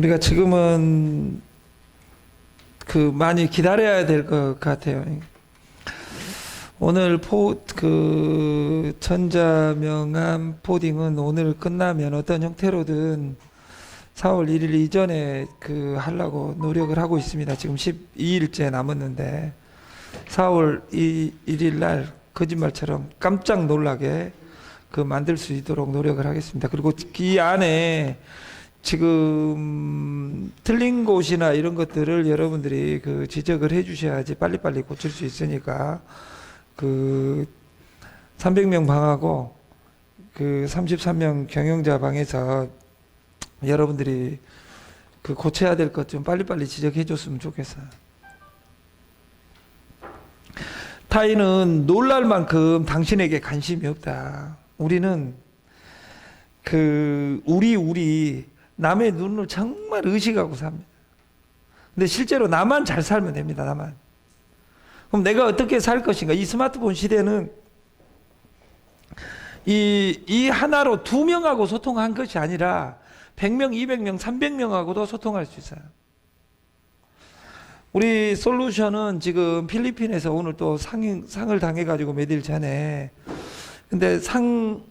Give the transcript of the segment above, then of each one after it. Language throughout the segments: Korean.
우리가 지금은 그 많이 기다려야 될 것 같아요. 오늘 포그 전자명함 포딩은 오늘 끝나면 어떤 형태로든 4월 1일 이전에 그 하려고 노력을 하고 있습니다. 지금 12일째 남았는데 4월 2, 1일 날 거짓말처럼 깜짝 놀라게 그 만들 수 있도록 노력을 하겠습니다. 그리고 이 안에 지금 틀린 곳이나 이런 것들을 여러분들이 그 지적을 해 주셔야지 빨리빨리 고칠 수 있으니까 그 300명 방하고 그 33명 경영자 방에서 여러분들이 그 고쳐야 될 것 좀 빨리빨리 지적해 줬으면 좋겠어요. 타인은 놀랄 만큼 당신에게 관심이 없다. 우리는 그 우리 우리 남의 눈을 정말 의식하고 삽니다. 근데 실제로 나만 잘 살면 됩니다. 나만. 그럼 내가 어떻게 살 것인가? 이 스마트폰 시대는 이, 이 하나로 두 명하고 소통한 것이 아니라 100명, 200명, 300명하고도 소통할 수 있어요. 우리 솔루션은 지금 필리핀에서 오늘 또 상, 상을 당해가지고 몇일 전에 근데 상,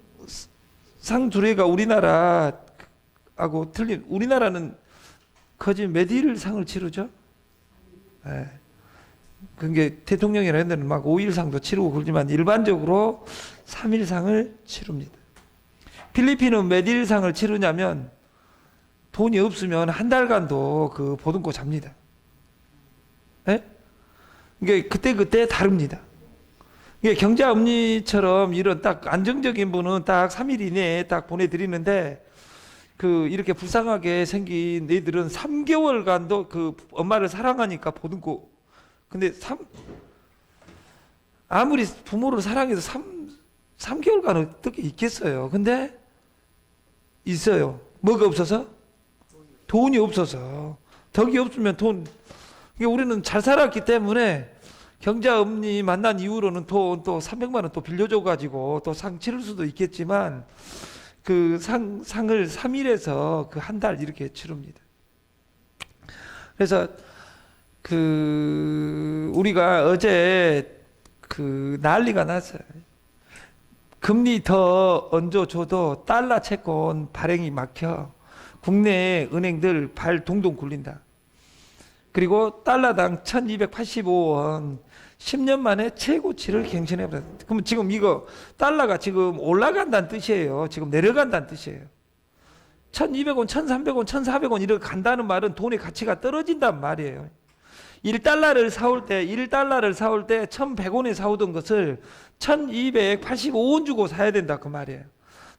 상 두레가 우리나라 하고 틀린, 우리나라는 거짓 몇일 상을 치르죠? 예. 그게 대통령이라 했는데 막 5일상도 치르고 그러지만 일반적으로 3일상을 치릅니다. 필리핀은 몇일상을 치르냐면 돈이 없으면 한 달간도 그 보듬고 잡니다. 예? 이게 그때 그때 다릅니다. 이게 경자 엄니처럼 이런 딱 안정적인 분은 딱 3일 이내에 딱 보내드리는데 그 이렇게 불쌍하게 생긴 애들은 3개월간도 그 엄마를 사랑하니까 보듬고 근데 3 아무리 부모를 사랑해서 3 3개월간 어떻게 있겠어요. 근데 있어요. 뭐가 없어서? 돈이 없어서. 덕이 없으면 돈. 우리는 잘 살았기 때문에 경자 엄니 만난 이후로는 돈 또 300만 원 또 빌려줘 가지고 또 상 치를 수도 있겠지만 그 상 상을 3일에서 그 한 달 이렇게 치릅니다. 그래서 그 우리가 어제 그 난리가 났어요. 금리 더 얹어줘도 달러 채권 발행이 막혀 국내 은행들 발 동동 굴린다. 그리고 달러당 1285원 10년 만에 최고치를 갱신해 버렸다. 그럼 지금 이거 달러가 지금 올라간다는 뜻이에요. 지금 내려간다는 뜻이에요. 1200원, 1300원, 1400원 이렇게 간다는 말은 돈의 가치가 떨어진단 말이에요. 1달러를 사올 때, 1달러를 사올 때 1100원에 사오던 것을 1285원 주고 사야 된다 그 말이에요.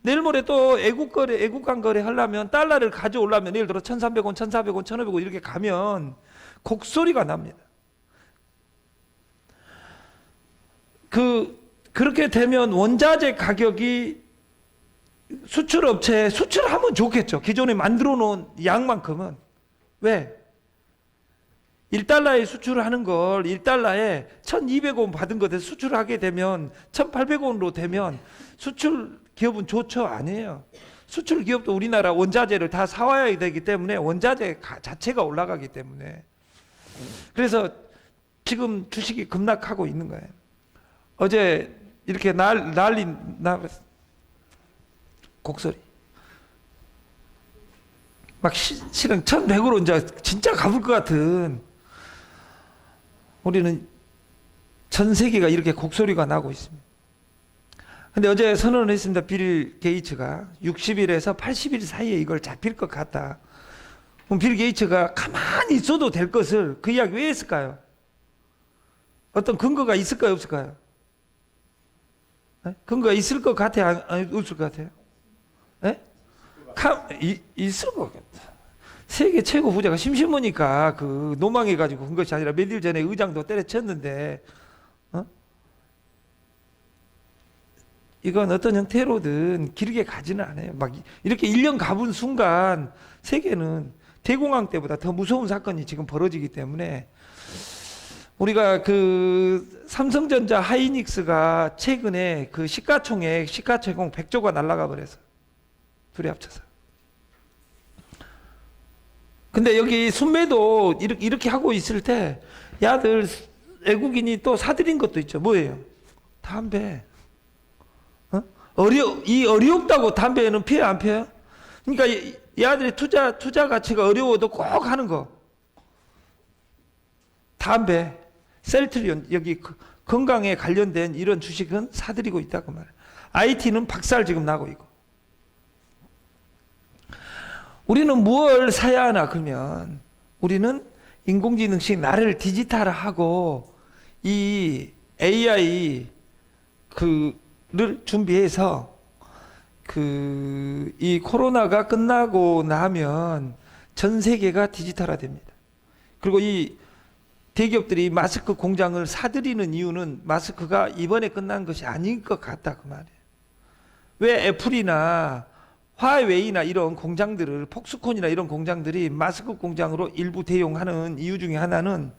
내일 모레 또 애국 거래, 애국 간 거래 하려면 달러를 가져오려면 예를 들어 1300원, 1400원, 1500원 이렇게 가면 곡소리가 납니다. 그 그렇게 되면 원자재 가격이 수출 업체에 수출하면 좋겠죠. 기존에 만들어 놓은 양만큼은 왜? 1달러에 수출을 하는 걸 1달러에 1,200원 받은 것에 수출을 하게 되면 1,800원으로 되면 수출 기업은 좋죠? 아니에요. 수출 기업도 우리나라 원자재를 다 사와야 되기 때문에 원자재 가- 자체가 올라가기 때문에 그래서 지금 주식이 급락하고 있는 거예요. 어제 이렇게 날, 난리 나 곡소리. 막 시, 실은 1100으로 이제 진짜 가볼 것 같은 우리는 전 세계가 이렇게 곡소리가 나고 있습니다. 근데 어제 선언을 했습니다. 빌 게이츠가 60일에서 80일 사이에 이걸 잡힐 것 같다. 그럼 빌 게이츠가 가만히 있어도 될 것을 그 이야기 왜 했을까요? 어떤 근거가 있을까요? 없을까요? 네? 근거가 있을 것 같아요? 없을 것 같아요? 이, 있을 것 같아. 세계 최고 부자가 심심하니까 그 노망해가지고 한 것이 아니라 몇 일 전에 의장도 때려쳤는데, 어? 이건 어떤 형태로든 길게 가지는 않아요. 막 이렇게 1년 가본 순간 세계는 대공황 때보다 더 무서운 사건이 지금 벌어지기 때문에 우리가 그 삼성전자 하이닉스가 최근에 그 시가총액 시가총액 100조가 날라가 버려서 둘이 합쳐서 근데 여기 순매도 이렇게, 이렇게 하고 있을 때 야들 외국인이 또 사들인 것도 있죠. 뭐예요? 담배. 어? 어려 이 어렵다고 담배는 피해 안 피해요? 그러니까 이, 이 아들이 투자 투자 가치가 어려워도 꼭 하는 거. 담배, 셀트리온 여기 그- 건강에 관련된 이런 주식은 사들이고 있다고 말해요. IT는 박살 지금 나고 있고. 우리는 무엇을 사야 하나 그러면 우리는 인공지능식 나를 디지털화하고 이 AI 그를 준비해서 그 이 코로나가 끝나고 나면 전 세계가 디지털화됩니다. 그리고 이 대기업들이 마스크 공장을 사들이는 이유는 마스크가 이번에 끝난 것이 아닌 것 같다 그 말이에요. 왜 애플이나 화웨이나 이런 공장들을 폭스콘이나 이런 공장들이 마스크 공장으로 일부 대용하는 이유 중에 하나는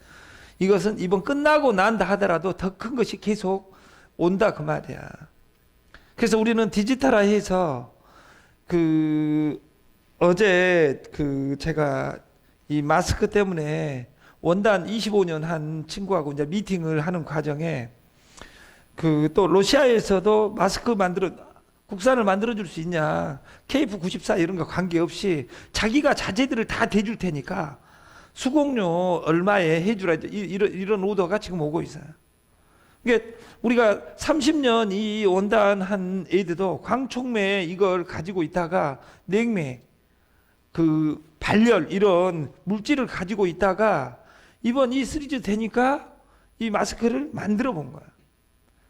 이것은 이번 끝나고 난다 하더라도 더 큰 것이 계속 온다 그 말이야. 그래서 우리는 디지털화해서 그 어제 그 제가 이 마스크 때문에 원단 25년 한 친구하고 이제 미팅을 하는 과정에 그 또 러시아에서도 마스크 만들어 국산을 만들어 줄 수 있냐 KF94 이런 거 관계없이 자기가 자재들을 다 대줄 테니까 수공료 얼마에 해주라 이- 이런 이런 오더가 지금 오고 있어요. 이게 우리가 30년 이 원단 한 애들도 광촉매 이걸 가지고 있다가 냉매 그 발열 이런 물질을 가지고 있다가 이번 이 시리즈 되니까 이 마스크를 만들어 본 거야.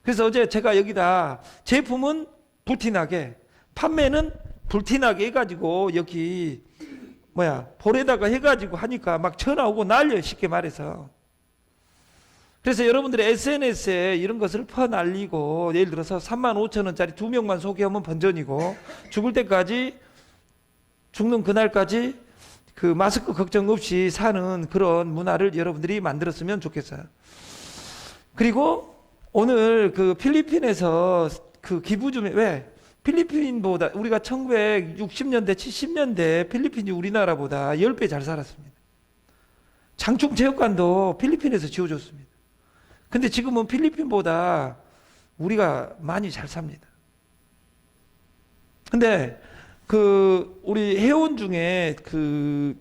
그래서 어제 제가 여기다 제품은 불티나게 판매는 불티나게 해가지고 여기 뭐야 볼에다가 해가지고 하니까 막 전화 오고 난려 쉽게 말해서 그래서 여러분들이 SNS에 이런 것을 퍼날리고 예를 들어서 3만 5천 원짜리 두 명만 소개하면 번전이고 죽을 때까지 죽는 그날까지 그 마스크 걱정 없이 사는 그런 문화를 여러분들이 만들었으면 좋겠어요. 그리고 오늘 그 필리핀에서 그 기부 좀 왜? 필리핀보다 우리가 1960년대, 70년대 필리핀이 우리나라보다 10배 잘 살았습니다. 장충 체육관도 필리핀에서 지어줬습니다. 근데 지금은 필리핀보다 우리가 많이 잘 삽니다. 근데 그 우리 회원 중에 그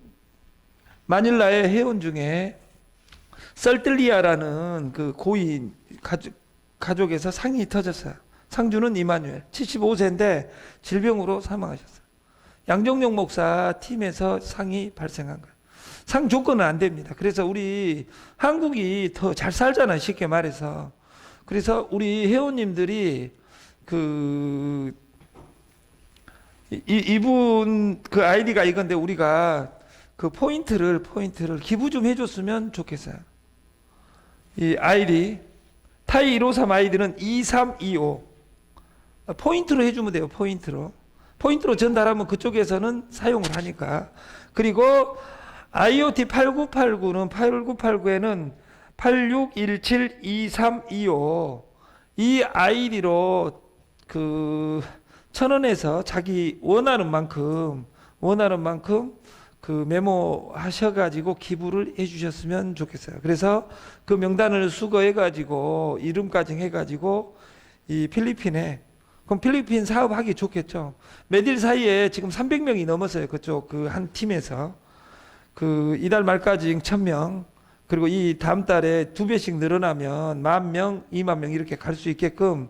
마닐라의 회원 중에 썰뜰리아라는 그 고인 가족, 가족에서 상이 터졌어요. 상주는 이마누엘 75세인데 질병으로 사망하셨어요. 양정용 목사 팀에서 상이 발생한 거예요. 상 조건은 안 됩니다. 그래서 우리 한국이 더 잘 살잖아요. 쉽게 말해서. 그래서 우리 회원님들이 그 이, 이분 그 아이디가 이건데 우리가 그 포인트를 포인트를 기부 좀 해줬으면 좋겠어요. 이 아이디 타이 153 아이디는 2325 포인트로 해주면 돼요. 포인트로 포인트로 전달하면 그쪽에서는 사용을 하니까 그리고 IoT 8989는 8989에는 86172325 이 아이디로 그 천원에서 자기 원하는 만큼 원하는 만큼 그 메모하셔가지고 기부를 해주셨으면 좋겠어요. 그래서 그 명단을 수거해가지고 이름까지 해가지고 이 필리핀에 그럼 필리핀 사업하기 좋겠죠. 매일 사이에 지금 300명이 넘었어요. 그쪽 그 한 팀에서 그 이달 말까지 1000명 그리고 이 다음 달에 두 배씩 늘어나면 만 명, 2만 명 이렇게 갈 수 있게끔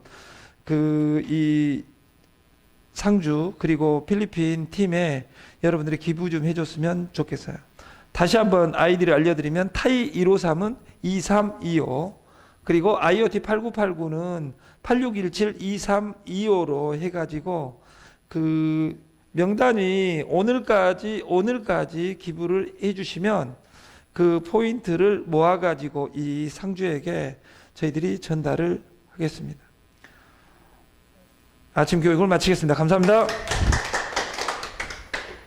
그이 상주 그리고 필리핀 팀에 여러분들이 기부 좀 해줬으면 좋겠어요. 다시 한번 아이디를 알려드리면 타이 153은 2325 그리고 IoT 8989는 8617 2325로 해가지고 그 명단이 오늘까지 오늘까지 기부를 해주시면 그 포인트를 모아가지고 이 상주에게 저희들이 전달을 하겠습니다. 아침 교육을 마치겠습니다. 감사합니다.